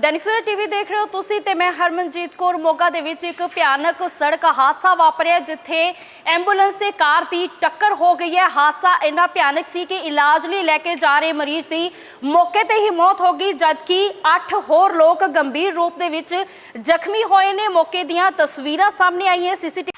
Dainik Savera TV ਦੇਖ ਰਹੇ ਹੋ ਤੁਸੀਂ ਤੇ ਮੈਂ ਹਰਮਨਜੀਤ ਕੌਰ। ਮੋਗਾ ਦੇ ਵਿੱਚ ਇੱਕ ਭਿਆਨਕ ਸੜਕ ਹਾਦਸਾ ਵਾਪਰਿਆ ਜਿੱਥੇ ਐਂਬੂਲੈਂਸ ਤੇ ਕਾਰ ਦੀ ਟੱਕਰ ਹੋ ਗਈ ਹੈ। ਹਾਦਸਾ ਇੰਨਾ ਭਿਆਨਕ ਸੀ ਕਿ ਇਲਾਜ ਲਈ ਲੈ ਕੇ ਜਾ ਰਹੇ ਮਰੀਜ਼ ਦੀ ਮੌਕੇ ਤੇ ਹੀ ਮੌਤ ਹੋ ਗਈ, ਜਦਕਿ 8 ਹੋਰ ਲੋਕ ਗੰਭੀਰ ਰੂਪ ਦੇ ਵਿੱਚ ਜ਼ਖਮੀ ਹੋਏ ਨੇ। ਮੌਕੇ ਦੀਆਂ ਤਸਵੀਰਾਂ ਸਾਹਮਣੇ ਆਈਆਂ, ਸੀਸੀਟੀਵੀ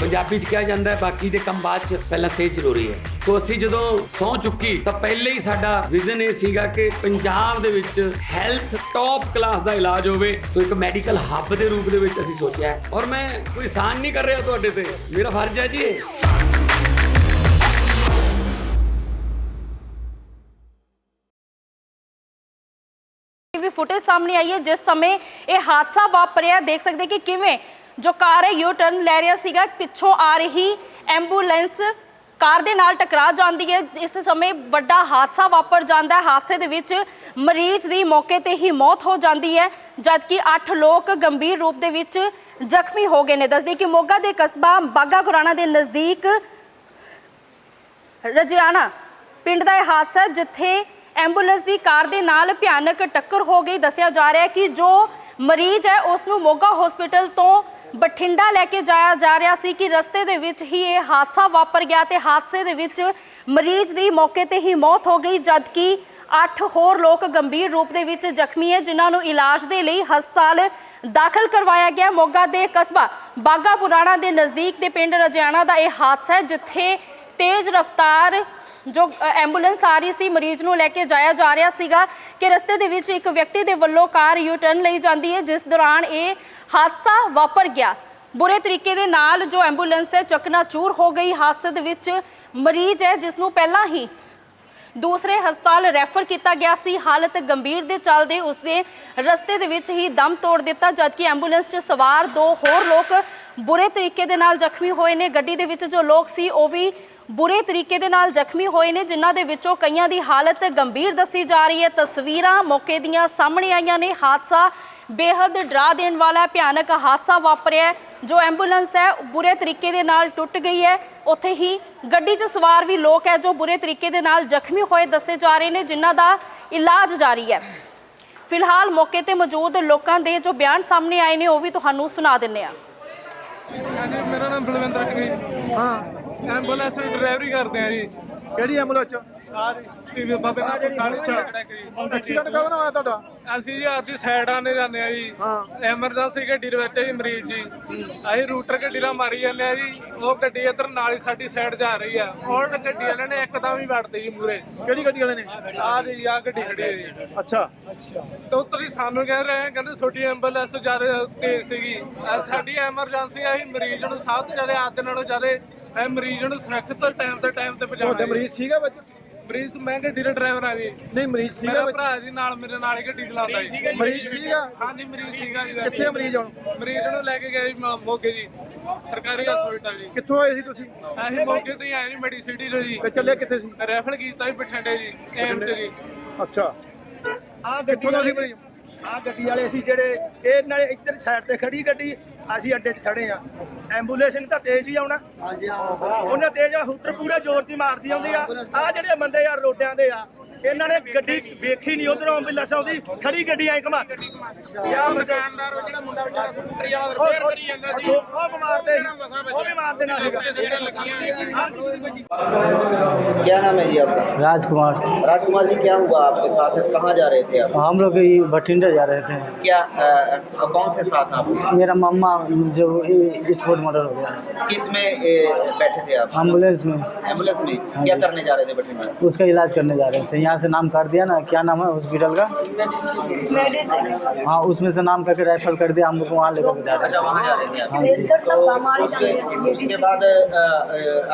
ਪੰਜਾਬੀ 'ਚ ਕਿਹਾ ਜਾਂਦਾ ਹੈ, ਬਾਕੀ ਦੇ ਕੰਮ ਬਾਅਦ 'ਚ ਪਹਿਲਾਂ ਸਿਹਤ ਜ਼ਰੂਰੀ ਹੈ। ਸੋ ਅਸੀਂ ਜਦੋਂ ਸੌ ਚੁੱਕੀ, ਤਾਂ ਪਹਿਲੇ ਹੀ ਸਾਡਾ ਵਿਜ਼ਨ ਇਹ ਸੀਗਾ ਕਿ ਪੰਜਾਬ ਦੇ ਵਿੱਚ ਹੈਲਥ ਟੌਪ ਕਲਾਸ ਦਾ ਇਲਾਜ ਹੋਵੇ। ਸੋ ਇੱਕ ਮੈਡੀਕਲ ਹੱਬ ਦੇ ਰੂਪ ਦੇ ਵਿੱਚ ਅਸੀਂ ਸੋਚਿਆ ਔਰ ਮੈਂ ਕੋਈ ਆਸਾਨ ਨਹੀਂ ਕਰ ਰਿਹਾ ਤੁਹਾਡੇ ਤੇ। ਮੇਰਾ ਫਰਜ਼ ਹੈ ਜੀ ਵੀ ਫੁਟੇਜ ਸਾਹਮਣੇ ਆਈ ਹੈ। ਜਿਸ ਸਮੇਂ ਇਹ ਹਾਦਸਾ ਵਾਪਰਿਆ, ਦੇਖ ਸਕਦੇ ਕਿ ਕਿਵੇਂ ਜੋ ਕਾਰ ਹੈ ਯੂ ਟਰਨ ਲੈ ਰਿਹਾ ਸੀਗਾ। ਪਿੱਛੋਂ ਆ ਰਹੀ ਐਂਬੂਲੈਂਸ ਕਾਰ ਦੇ ਨਾਲ ਟਕਰਾ ਜਾਂਦੀ ਹੈ। ਇਸ ਸਮੇਂ ਵੱਡਾ ਹਾਦਸਾ ਵਾਪਰ ਜਾਂਦਾ ਹੈ। ਹਾਦਸੇ ਦੇ ਵਿੱਚ ਮਰੀਜ਼ ਦੀ ਮੌਕੇ ਤੇ ਹੀ ਮੌਤ ਹੋ ਜਾਂਦੀ ਹੈ, ਜਦਕਿ 8 ਲੋਕ ਗੰਭੀਰ ਰੂਪ ਦੇ ਵਿੱਚ ਜ਼ਖਮੀ ਹੋ ਗਏ ਨੇ। ਦੱਸਦੀ ਕਿ ਮੋਗਾ ਦੇ ਕਸਬਾ ਬਾਗਾ ਗੁਰਾਣਾ ਦੇ ਨਜ਼ਦੀਕ ਰਜਿਆਣਾ ਪਿੰਡ ਦਾ ਇਹ ਹਾਦਸਾ ਜਿੱਥੇ ਐਂਬੂਲੈਂਸ ਦੀ ਕਾਰ ਦੇ ਨਾਲ ਭਿਆਨਕ ਟੱਕਰ ਹੋ ਗਈ। ਦੱਸਿਆ ਜਾ ਰਿਹਾ ਹੈ ਕਿ ਜੋ ਮਰੀਜ਼ ਹੈ, ਉਸ ਨੂੰ ਮੋਗਾ ਹਸਪੀਟਲ ਤੋਂ ਬਠਿੰਡਾ ਲੈ ਕੇ ਜਾਇਆ ਜਾ ਰਿਹਾ ਸੀ ਕਿ ਰਸਤੇ ਦੇ ਵਿੱਚ ਹੀ ਇਹ ਹਾਦਸਾ ਵਾਪਰ ਗਿਆ ਤੇ ਹਾਦਸੇ ਦੇ ਵਿੱਚ ਮਰੀਜ਼ ਦੀ ਮੌਕੇ ਤੇ ਹੀ ਮੌਤ ਹੋ ਗਈ, ਜਦਕਿ 8 ਹੋਰ ਲੋਕ ਗੰਭੀਰ ਰੂਪ ਦੇ ਵਿੱਚ ਜ਼ਖਮੀ ਹੈ, ਜਿਨ੍ਹਾਂ ਨੂੰ ਇਲਾਜ ਦੇ ਲਈ ਹਸਪਤਾਲ ਦਾਖਲ ਕਰਵਾਇਆ ਗਿਆ। ਮੋਗਾ ਦੇ ਕਸਬਾ ਬਾਗਾ ਪੁਰਾਣਾ ਦੇ ਨਜ਼ਦੀਕ ਦੇ ਪਿੰਡ ਰਜਿਆਣਾ ਦਾ ਇਹ ਹਾਦਸਾ ਹੈ, ਜਿੱਥੇ ਤੇਜ਼ ਰਫ਼ਤਾਰ ਜੋ ਐਂਬੂਲੈਂਸ ਆ ਰਹੀ ਸੀ, ਮਰੀਜ਼ ਨੂੰ ਲੈ ਕੇ ਜਾਇਆ ਜਾ ਰਿਹਾ ਸੀਗਾ ਕਿ ਰਸਤੇ ਦੇ ਵਿੱਚ ਇੱਕ ਵਿਅਕਤੀ ਦੇ ਵੱਲੋਂ ਕਾਰ ਯੂ ਟਰਨ ਲਈ ਜਾਂਦੀ ਹੈ, ਜਿਸ ਦੌਰਾਨ ਇਹ ਹਾਦਸਾ ਵਾਪਰ ਗਿਆ। ਬੁਰੇ ਤਰੀਕੇ ਦੇ ਨਾਲ ਜੋ ਐਂਬੂਲੈਂਸ ਹੈ, ਚਕਨਾਚੂਰ ਹੋ ਗਈ। ਹਾਦਸੇ ਦੇ ਵਿੱਚ ਮਰੀਜ਼ ਹੈ, ਜਿਸ ਨੂੰ ਪਹਿਲਾਂ ਹੀ ਦੂਸਰੇ ਹਸਪਤਾਲ ਰੈਫਰ ਕੀਤਾ ਗਿਆ ਸੀ। ਹਾਲਤ ਗੰਭੀਰ ਦੇ ਚੱਲਦੇ ਉਸਦੇ ਰਸਤੇ ਦੇ ਵਿੱਚ ਹੀ ਦਮ ਤੋੜ ਦਿੱਤਾ, ਜਦਕਿ ਐਂਬੂਲੈਂਸ 'ਚ ਸਵਾਰ ਦੋ ਹੋਰ ਲੋਕ ਬੁਰੇ ਤਰੀਕੇ ਦੇ ਨਾਲ ਜ਼ਖਮੀ ਹੋਏ ਨੇ। ਗੱਡੀ ਦੇ ਵਿੱਚ ਜੋ ਲੋਕ ਸੀ, ਉਹ ਵੀ ਬੁਰੇ ਤਰੀਕੇ ਦੇ ਨਾਲ ਜ਼ਖਮੀ ਹੋਏ ਨੇ ਜਿਨ੍ਹਾਂ ਦੇ ਵਿੱਚੋਂ ਕਈਆਂ ਦੀ ਹਾਲਤ ਗੰਭੀਰ ਦੱਸੀ ਜਾ ਰਹੀ ਹੈ। ਤਸਵੀਰਾਂ ਮੌਕੇ ਦੀਆਂ ਸਾਹਮਣੇ ਆਈਆਂ ਨੇ। ਹਾਦਸਾ ਬੇਹੱਦ ਡਰਾ ਦੇਣ ਵਾਲਾ ਹੈ, ਭਿਆਨਕ ਹਾਦਸਾ ਵਾਪਰਿਆ ਹੈ। ਜੋ ਐਂਬੂਲੈਂਸ ਹੈ ਬੁਰੇ ਤਰੀਕੇ ਦੇ ਨਾਲ ਟੁੱਟ ਗਈ ਹੈ। ਉੱਥੇ ਹੀ ਗੱਡੀ 'ਚ ਸਵਾਰ ਵੀ ਲੋਕ ਹੈ ਜੋ ਬੁਰੇ ਤਰੀਕੇ ਦੇ ਨਾਲ ਜ਼ਖਮੀ ਹੋਏ ਦੱਸੇ ਜਾ ਰਹੇ ਨੇ ਜਿਨ੍ਹਾਂ ਦਾ ਇਲਾਜ ਜਾਰੀ ਹੈ। ਫਿਲਹਾਲ ਮੌਕੇ ਤੇ ਮੌਜੂਦ ਲੋਕਾਂ ਦੇ ਜੋ ਬਿਆਨ ਸਾਹਮਣੇ ਆਏ ਨੇ ਉਹ ਵੀ ਤੁਹਾਨੂੰ ਸੁਣਾ ਦਿੰਨੇ ਆ ਮੇਰਾ ਨਾਮ ਬਲਵਿੰਦਰ ਸਿੰਘ ਹਾਂ। ਐਂਬੂਲੈਂਸ ਦੀ ਡਰਾਈਵਰੀ ਕਰਦੇ ਆ ਜੀ। ਕਿਹੜੀ ਐਂਬੂਲੈਂਸ ਚ ਆ ਜੀ ਬਾਬੇ ਨਾਲ ਸਾਲੀ ਛੜਕੜਾ ਜੀ ਐਕਸੀਡੈਂਟ ਕਦੋਂ ਹੋਇਆ ਤੁਹਾਡਾ? ਅਸੀਂ ਜੀ ਆਪਦੀ ਸਾਈਡ ਆਨੇ ਜਾਂਦੇ ਆ ਜੀ। ਐਮਰਜੈਂਸੀ ਗੱਡੀ ਦੇ ਵਿੱਚ ਜੀ ਮਰੀਜ਼ ਜੀ। ਅਸੀਂ ਰੂਟਰ ਗੱਡੀ ਨਾਲ ਮਾਰੀ ਜਾਂਦੇ ਆ ਜੀ। ਉਹ ਗੱਡੀ ਇੱਧਰ ਨਾਲ ਹੀ ਸਾਡੀ ਸਾਈਡ ਜਾ ਰਹੀ ਆ। ਔਰ ਗੱਡੀ ਵਾਲਿਆਂ ਨੇ ਇੱਕਦਮ ਹੀ ਵੜਤੀ ਜੀ ਮੂਰੇ ਕਿਹੜੀ ਗੱਡੀ ਵਾਲੇ ਨੇ? ਆ ਜੀ ਆ ਗੱਡੀ ਖੜੀ ਹੈ ਜੀ। ਅੱਛਾ। ਤੇ ਉੱਤਰ ਹੀ ਸਾਨੂੰ ਕਹਿ ਰਹੇ ਆ ਕਹਿੰਦੇ ਛੋਟੀ ਐਂਬੂਲੈਂਸ ਜ਼ਿਆਦਾ ਤੇਜ਼ ਸੀਗੀ। ਆਹ ਸਾਡੀ ਐਮਰਜੈਂਸੀ ਆ ਅਸੀਂ ਮਰੀਜ਼ ਨੂੰ ਸਭ ਤੋਂ ਜ਼ਿਆਦਾ ਆਦਤ ਨਾਲੋਂ ਜ਼ਿਆਦਾ ਇਹ ਮਰੀਜ਼ ਨੂੰ ਸੁਰੱਖਿਅਤ ਟਾਈਮ ਤੇ ਟਾਈਮ ਤੇ ਪਹੁੰਚਾਉਣਾ ਤੁਹਾਡੇ ਜੀ। ਮਰੀਜ਼ ਸੀਗਾ ਵਿੱਚ ਮਰੀਜ਼ ਮੈਂ ਗੱਡੀ ਦਾ ਡਰਾਈਵਰ ਆ ਜੀ। ਨਹੀਂ ਮਰੀਜ਼ ਸੀਗਾ ਮੇਰਾ ਵਿੱਚ। ਭਰਾ ਜੀ ਨਾਲ ਮੇਰੇ ਨਾਲ ਹੀ ਗੱਡੀ ਚਲਾਉਂਦਾ ਜੀ। ਮਰੀਜ਼ ਸੀਗਾ? ਹਾਂਜੀ ਮਰੀਜ਼ ਸੀਗਾ ਜੀ। ਕਿੱਥੇ ਆ ਮਰੀਜ਼ ਹੁਣ? ਮਰੀਜ਼ ਨੂੰ ਲੈ ਕੇ ਗਏ ਜੀ ਮ- ਮੋਗੇ ਜੀ। ਸਰਕਾਰੀ ਹਸਪੀਟਲ ਜੀ। ਕਿੱਥੋਂ ਆਏ ਸੀ ਤੁਸੀਂ? ਅਸੀਂ ਮੋਗੇ ਤੋਂ ਹੀ ਆਏ ਜੀ ਮੈਡੀਸਿਟੀ ਤੋਂ ਜੀ। ਤੇ ਚੱਲੇ ਕਿੱਥੇ ਸੀ? ਰੈਫਰ ਕੀਤਾ ਜੀ ਬਠਿੰਡੇ ਜੀ ਐਮ ਚ ਜੀ। ਅੱਛਾ। ਆ ਕਿੱਥੋਂ ਦਾ ਸੀ ਮਰੀਜ਼? ਆ ਗੱਡੀ ਵਾਲੇ ਅਸੀਂ ਜਿਹੜੇ ਇਹ ਨਾਲੇ ਇੱਧਰ ਸਾਈਡ ਤੇ ਖੜੀ ਗੱਡੀ ਅਸੀਂ ਅੱਡੇ 'ਚ ਖੜੇ ਆ। ਐਂਬੂਲੈਂਸ ਨੇ ਤਾਂ ਤੇਜ਼ ਹੀ ਆਉਣਾ। ਹਾਂਜੀ ਹਾਂ। ਉਹਨੇ ਤੇਜ਼ ਆ ਹੂਟਰ ਪੂਰੇ ਜ਼ੋਰ ਦੀ ਮਾਰਦੀ ਆਉਂਦੀ ਆ। ਆ ਜਿਹੜੇ ਬੰਦੇ ਯਾਰ ਰੋਡਿਆਂ ਦੇ ਆ ਇਹਨਾਂ ਨੇ ਗੱਡੀ ਵੇਖੀ ਨਹੀਂ ਉਧਰੋਂ ਐਂਬੂਲੈਂਸ ਆਉਂਦੀ ਖੜੀ ਗੱਡੀ ਆਈ ਘਮਾ ਕੇ ਯਾ ਦੁਕਾਨਦਾਰ ਉਹ ਜਿਹੜਾ ਮੁੰਡਾ ਵਿਚਾਰਾ ਸਕੂਟਰੀ ਵਾਲਾ ਰਿਪੇਅਰ ਕਰੀ ਜਾਂਦਾ ਸੀ ਉਹ ਬਿਮਾਰ ਤੇ ਉਹ ਵੀ ਮਾਰ ਦੇਣਾ ਸੀਗਾ ਜਿਹੜੇ ਲੱਗੀਆਂ क्या नाम है जी आपका राजकुमार राजकुमार जी क्या हुआ आपके साथ कहाँ जा रहे थे आप हम लोग ये भटिंडा जा रहे थे क्या अ, कौन से साथ आप मेरा मम्मा जो स्पोर्ट मॉडल हो गया किस में ए, बैठे थे आप एम्बुलेंस में एम्बुलेंस में क्या करने जा रहे थे बठिंडा उसका इलाज करने जा रहे थे यहाँ से नाम कर दिया ना क्या नाम है हॉस्पिटल का? हाँ उसमें से नाम करके रेफर कर दिया हम लोग वहाँ लेकर जा रहे अच्छा वहाँ जा रहे थे आप। हाँ जी। उसके उसके बाद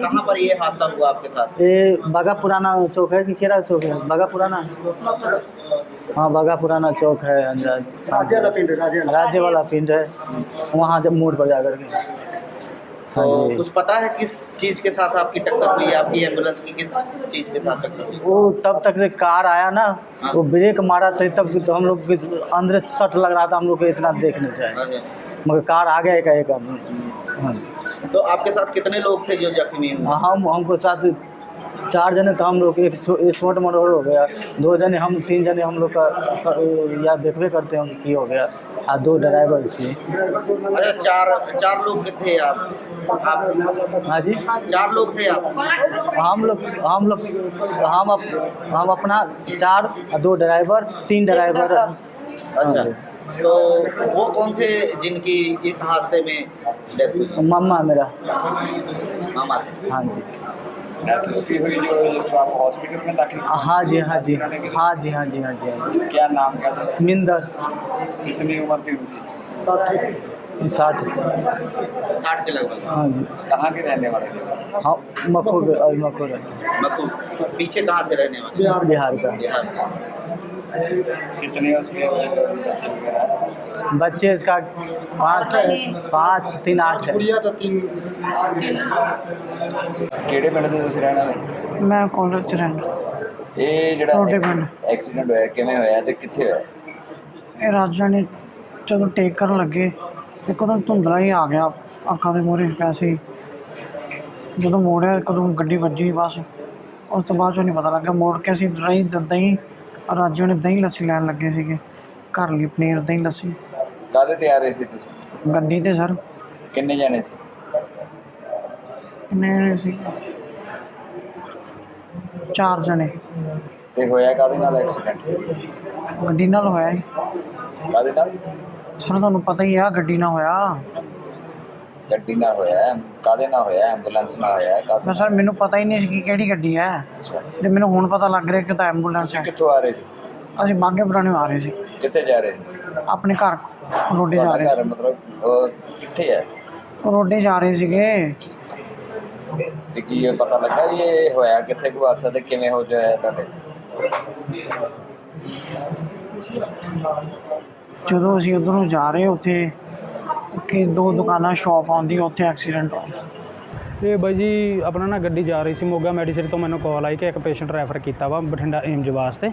कहाँ पर ये हादसा हुआ आपके साथ? ये बागा पुराना चौक है कि केरा चौक है? बागा पुराना? हाँ बागा पुराना चौक है अंदर। राज्य वाला पिंड राज्य वाला पिंड है। वहाँ जब मोड़ पर जाकर के तो हाँ कुछ पता है किस चीज़ के साथ आपकी टक्कर हुई आपकी एंबुलेंस की किस चीज़ के साथ टक्कर हुई? वो तब तक से कार आया ना वो ब्रेक मारा था तब तो हम लोग अंदर सट लग रहा था हम लोग को इतना देखने से। चाहिए हाँ मगर कार आ गया एक एक आदमी। हाँ तो आपके साथ कितने लोग थे जो जख्मी हम हमको साथ चार जने तो हम लोग एक स्पोर्ट मोटर हो गया। दो जने हम तीन जने हम लोग का या देखबे करते हैं की हो गया। और दो ड्राइवर से। अच्छा चार चार लोग थे आप? आप हाँ जी? चार लोग थे आप? हम लोग हम लोग हम अप, हम अपना चार दो ड्राइवर तीन ड्राइवर अच्छा तो वो कौन थे जिनकी इस हादसे में डेथ हुई? मम्मा मेरा। मामा। हाँ जी। डेथ उसकी हुई जो जिसको आप हॉस्पिटल में दाखिल हाँ जी हाँ जी। हाँ जी हाँ जी हाँ जी हाँ जी। क्या नाम क्या था? मिंदर। कितनी उम्र थी उनकी? साठ। साठ के लगभग। हाँ जी। कहाँ के रहने वाले हाँ मखोर अभी मखोर है। मकू। पीछे कहाँ से रहने वाले? बिहार का। बिहार का। कितने उसके बच्चे वगैरह बच्चे इसका पाँच पाँच तीन आठ है ਕਿਹੜੇ ਪਿੰਡ ਦੇ ਤੁਸੀਂ ਰਹਿਣ ਵਾਲੇ ਮੈਂ ਕਾਲਜ ਚ ਰਹਿੰਦਾ ਇਹ ਛੋਟੇ ਜਿਹੜਾ ਪਿੰਡ। ਐਕਸੀਡੈਂਟ ਹੋਇਆ ਕਿਵੇਂ ਹੋਇਆ ਤੇ ਕਿੱਥੇ ਹੋਇਆ ਇਹ ਰਾਜਾ ਨੇ ਜਦੋਂ ਟੇਕ ਕਰਨ ਲੱਗੇ ਇੱਕਦਮ ਧੁੰਦਲਾ ਹੀ ਆ ਗਿਆ ਅੱਖਾਂ ਦੇ ਮੂਹਰੇ ਵੈਸੇ ਹੀ ਜਦੋਂ ਮੋੜਿਆ ਕਦੋਂ ਗੱਡੀ ਵੱਜੀ ਬਸ ਉਸ ਤੋਂ ਬਾਅਦ ਚੋਂ ਨਹੀਂ ਪਤਾ ਲੱਗਾ ਮੋੜ ਕੇ ਅਸੀਂ ਦਹੀਂ ਦਹੀਂ ਰਾਜੂ ਨੇ ਦਹੀਂ ਲੱਸੀ ਲੈਣ ਲੱਗੇ ਸੀਗੇ। ਘਰ ਲਈ ਪਨੀਰ ਦਹੀਂ ਲੱਸੀ। ਕਾਹਦੇ ਤੇ ਆ ਰਹੇ ਸੀ ਤੁਸੀਂ? ਗੱਡੀ ਤੇ ਸਰ। ਕਿੰਨੇ ਜਾਣੇ ਸੀ? ਕਿੰਨੇ ਸੀ? ਚਾਰ ਜਣੇ। ਤੇ ਹੋਇਆ ਕਾਹਦੇ ਨਾਲ ਐਕਸੀਡੈਂਟ ਗੱਡੀ ਨਾਲ ਹੋਇਆ ਜੀ ਕਾਹਦੇ ਨਾਲ? ਸਰ ਤੁਹਾਨੂੰ ਪਤਾ ਹੀ ਆ ਗੱਡੀ ਨਾਲ ਹੋਇਆ। ਗੱਡੀ ਨਾਲ ਹੋਇਆ ਕਾਹਦੇ ਨਾਲ ਹੋਇਆ ਐਂਬੂਲੈਂਸ ਨਾਲ ਹੋਇਆ ਮੈਂ ਸਰ ਮੈਨੂੰ ਪਤਾ ਹੀ ਨਹੀਂ ਸੀ ਕਿ ਕਿਹੜੀ ਗੱਡੀ ਹੈ ਤੇ ਮੈਨੂੰ ਹੁਣ ਪਤਾ ਲੱਗ ਰਿਹਾ ਕਿ ਤਾਂ ਐਂਬੂਲੈਂਸ ਹੈ। ਕਿੱਥੋਂ ਆ ਰਹੇ ਸੀ? ਅਸੀਂ ਬਾਗੇ ਪੁਰਾਣੇ ਆ ਰਹੇ ਸੀ। ਕਿੱਥੇ ਜਾ ਰਹੇ ਸੀ? ਆਪਣੇ ਘਰ ਰੋਡੇ ਜਾ ਰਹੇ ਘਰ ਮਤਲਬ ਉਹ ਕਿੱਥੇ ਹੈ? ਸੀ ਰੋਡੇ ਜਾ ਰਹੇ ਸੀਗੇ। ਤੇ ਕੀ ਇਹ ਪਤਾ ਲੱਗਾ ਇਹ ਹੋਇਆ ਕਿੱਥੇ ਕੋ ਹਾਦਸਾ ਤੇ ਕਿਵੇਂ ਹੋ ਜਾਇਆ ਤੁਹਾਡੇ? ਜਦੋਂ ਅਸੀਂ ਉਧਰੋਂ ਜਾ ਰਹੇ ਉੱਥੇ ਕਿ ਦੋ ਦੁਕਾਨਾਂ ਸ਼ਾਪ ਆਉਂਦੀ, ਉੱਥੇ ਐਕਸੀਡੈਂਟ ਹੋਇਆ। ਇਹ ਬਾਈ ਜੀ, ਆਪਣਾ ਨਾ ਗੱਡੀ ਜਾ ਰਹੀ ਸੀ ਮੋਗਾ ਮੈਡੀਸਿਟੀ ਤੋਂ ਮੈਨੂੰ ਕਾਲ ਆਈ ਕਿ ਇੱਕ ਪੇਸ਼ੈਂਟ ਰੈਫਰ ਕੀਤਾ ਵਾ ਬਠਿੰਡਾ ਏਮਜ ਵਾਸਤੇ।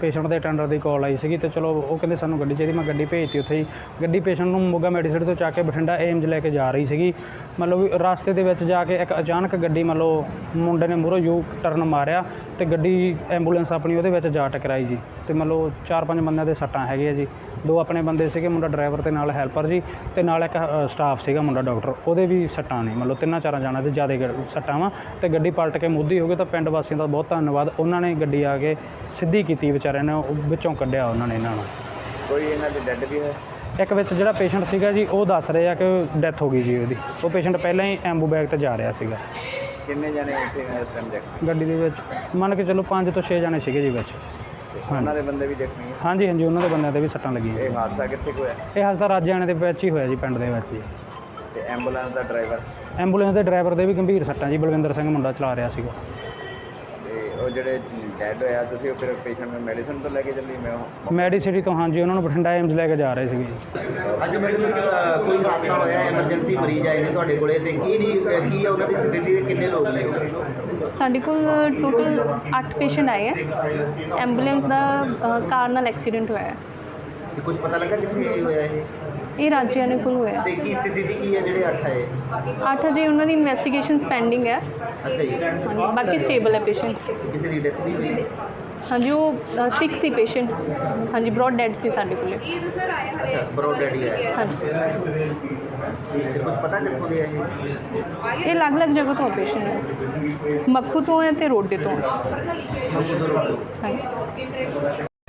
ਪੇਸ਼ੈਂਟ ਦੇ ਟੈਂਡਰ ਦੀ ਕਾਲ ਆਈ ਸੀਗੀ ਤੇ ਚਲੋ ਉਹ ਕਹਿੰਦੇ ਸਾਨੂੰ ਗੱਡੀ ਚਾਹੀਦੀ, ਮੈਂ ਗੱਡੀ ਭੇਜਤੀ ਉੱਥੇ ਹੀ ਗੱਡੀ ਪੇਸ਼ੈਂਟ ਨੂੰ ਮੋਗਾ ਮੈਡੀਸਿਟੀ ਤੋਂ ਚੱਕ ਕੇ ਬਠਿੰਡਾ ਏਮਜ ਲੈ ਕੇ ਜਾ ਰਹੀ ਸੀਗੀ। ਮਤਲਬ ਵੀ ਰਸਤੇ ਦੇ ਵਿੱਚ ਜਾ ਕੇ ਇੱਕ ਅਚਾਨਕ ਗੱਡੀ ਮਤਲਬ ਮੁੰਡੇ ਨੇ ਮੂਹਰੋਂ ਯੂ ਟਰਨ ਮਾਰਿਆ ਤੇ ਗੱਡੀ ਐਂਬੂਲੈਂਸ ਆਪਣੀ ਉਹਦੇ ਵਿੱਚ ਜਾ ਟਕਰਾਈ ਜੀ। ਤੇ ਮਤਲਬ ਚਾਰ ਪੰਜ ਬੰਦਿਆਂ ਦੇ ਸੱਟਾਂ ਹੈਗੇ ਆ ਜੀ। ਦੋ ਆਪਣੇ ਬੰਦੇ ਸੀਗੇ, ਮੁੰਡਾ ਡਰਾਈਵਰ ਤੇ ਨਾਲ ਹੈਲਪਰ ਜੀ ਤੇ ਨਾਲ ਇੱਕ ਸਟਾਫ ਸੀਗਾ ਮੁੰਡਾ ਡਾਕਟਰ ਉਹਦੇ ਵੀ ਸੱਟਾਂ ਨੇ, ਮਤਲਬ ਤਿੰਨਾਂ ਚਾਰਾਂ ਜਾਣਾ ਦੇ ਜ਼ਿਆਦਾ ਸੱਟਾਂ ਵਾ। ਤੇ ਗੱਡੀ ਪਲਟ ਕੇ ਮੁੱਧੀ ਹੋ ਗਈ ਤਾਂ ਪਿੰਡ ਵਾਸੀਆਂ ਦਾ ਬਹੁਤ ਧੰਨਵਾਦ। ਉਹਨਾਂ ਨੇ ਗੱਡੀ ਆ ਕੇ ਸਿੱਧੀ ਕੀਤੀ ਵਿਚਾਰਿਆਂ ਨੇ ਉਹ ਵਿੱਚੋਂ ਕੱਢਿਆ ਉਹਨਾਂ ਨੇ ਇਹਨਾਂ ਨੂੰ। ਕੋਈ ਇਹਨਾਂ ਦੇ ਡੈਡ ਵੀ ਹੈ? ਇੱਕ ਵਿੱਚ ਜਿਹੜਾ ਪੇਸ਼ੈਂਟ ਸੀਗਾ ਜੀ ਉਹ ਦੱਸ ਰਹੇ ਆ ਕਿ ਡੈਥ ਹੋ ਗਈ ਜੀ ਉਹਦੀ। ਉਹ ਪੇਸ਼ੈਂਟ ਪਹਿਲਾਂ ਹੀ ਐਂਬੂ ਬੈਗ ਤੇ ਜਾ ਰਿਹਾ ਸੀਗਾ। ਕਿੰਨੇ ਜਾਣੇ ਉੱਥੇ ਇਸ ਟਾਈਮ ਦੇ ਗੱਡੀ ਦੇ ਵਿੱਚ ਮੰਨ ਕੇ ਚਲੋ 5 ਤੋਂ 6 ਜਾਣੇ ਸੀਗੇ ਜੀ ਵਿੱਚ। ਉਹਨਾਂ ਦੇ ਬੰਦੇ ਵੀ ਹੈ ਹਾਂਜੀ ਹਾਂਜੀ ਉਹਨਾਂ ਦੇ ਬੰਦਿਆਂ ਤੇ ਵੀ ਸੱਟਾਂ ਲੱਗੀਆਂ। ਇਹ ਹਾਦਸਾ ਕਿੱਥੇ ਕੁ ਹੋਇਆ? ਇਹ ਹਸਦਾ ਰਾਜਿਆਣੇ ਦੇ ਵਿੱਚ ਹੀ ਹੋਇਆ ਜੀ ਪਿੰਡ ਦੇ ਵਿੱਚ ਜੀ। ਤੇ ਐਂਬੂਲੈਂਸ ਦਾ ਡਰਾਈਵਰ ਐਂਬੂਲੈਂਸ ਦੇ ਡਰਾਈਵਰ ਦੇ ਵੀ ਗੰਭੀਰ ਸੱਟਾਂ ਜੀ ਬਲਵਿੰਦਰ ਸਿੰਘ ਮੁੰਡਾ ਚਲਾ ਰਿਹਾ ਸੀਗਾ। ਉਹ ਜਿਹੜੇ ਡੈਡ ਹੋਇਆ ਤੁਸੀਂ ਉਹ ਫਿਰ ਪੇਸ਼ੈਂਟ ਨੂੰ ਮੈਡੀਸਨ ਤੋਂ ਲੈ ਕੇ ਚੱਲੀ ਮੈਂ ਉਹ ਮੈਡੀਸਿਟੀ ਤੋਂ ਹਾਂਜੀ ਉਹਨਾਂ ਨੂੰ ਬਠਿੰਡਾ ਏਮਜ਼ ਲੈ ਕੇ ਜਾ ਰਹੇ ਸੀਗੇ ਜੀ। ਅੱਜ ਮੇਰੇ ਕੋਲ ਅ, ਕੋਈ ਹਾਦਸਾ ਹੋਇਆ ਐਮਰਜੈਂਸੀ ਮਰੀਜ਼ ਆਏ ਨੇ ਤੁਹਾਡੇ ਕੋਲੇ ਤੇ ਕੀ ਨਹੀਂ ਅ, ਕੀ ਹੈ ਉਹਨਾਂ ਦੀ ਫੈਸਿਲਿਟੀ ਦੇ ਕਿੰਨੇ ਲੋਕ ਨੇ? ਸਾਡੇ ਕੋਲ ਟੋਟਲ 8 ਪੇਸ਼ੈਂਟ ਆਏ ਹੈ ਐਂਬੂਲੈਂਸ ਦਾ ਅ, ਕਾਰ ਨਾਲ ਐਕਸੀਡੈਂਟ ਹੋਇਆ। ਹੈ ਕੁਝ ਪਤਾ ਲੱਗਾ ਕਿੱਥੇ ਹੋਇਆ ਇਹ? ਇਹ ਰਾਜਿਆਨੇ ਕੋਲ ਹੋਇਆ। ਤੇ ਕੀ ਸਥਿਤੀ ਕੀ ਹੈ ਜਿਹੜੇ 8 ਆਏ? 8 ਅਜੇ ਉਹਨਾਂ ਦੀ ਇਨਵੈਸਟੀਗੇਸ਼ਨਸ ਪੈਂਡਿੰਗ ਹੈ। ਅੱਛਾ ਜੀ। ਹਾਂਜੀ ਬਾਕੀ ਸਟੇਬਲ ਹੈ ਪੇਸ਼ੈਂਟ ਕਿਸੇ ਦੀ ਡੈਥ ਵੀ ਹੋਈ? ਹਾਂਜੀ ਉਹ ਸਿਕ ਸੀ ਪੇਸ਼ੈਂਟ ਹਾਂਜੀ ਬ੍ਰੌਡ ਡੈਡ ਸੀ ਸਾਡੇ ਕੋਲੇ। ਅੱਛਾ ਬਰੋ ਡੈਡੀ ਹੈ ਹਾਂਜੀ। ਤੇ ਕੁਝ ਪਤਾ ਕਿੱਥੋਂ ਦੇ ਹੈ ਇਹ? ਇਹ ਅਲੱਗ-ਅਲੱਗ ਜਗ੍ਹਾ ਤੋਂ ਪੇਸ਼ੈਂਟ ਹੈ ਮੱਖੂ ਤੋਂ ਹੈ ਤੇ ਰੋਡੇ ਤੋਂ। ਹਾਂਜੀ।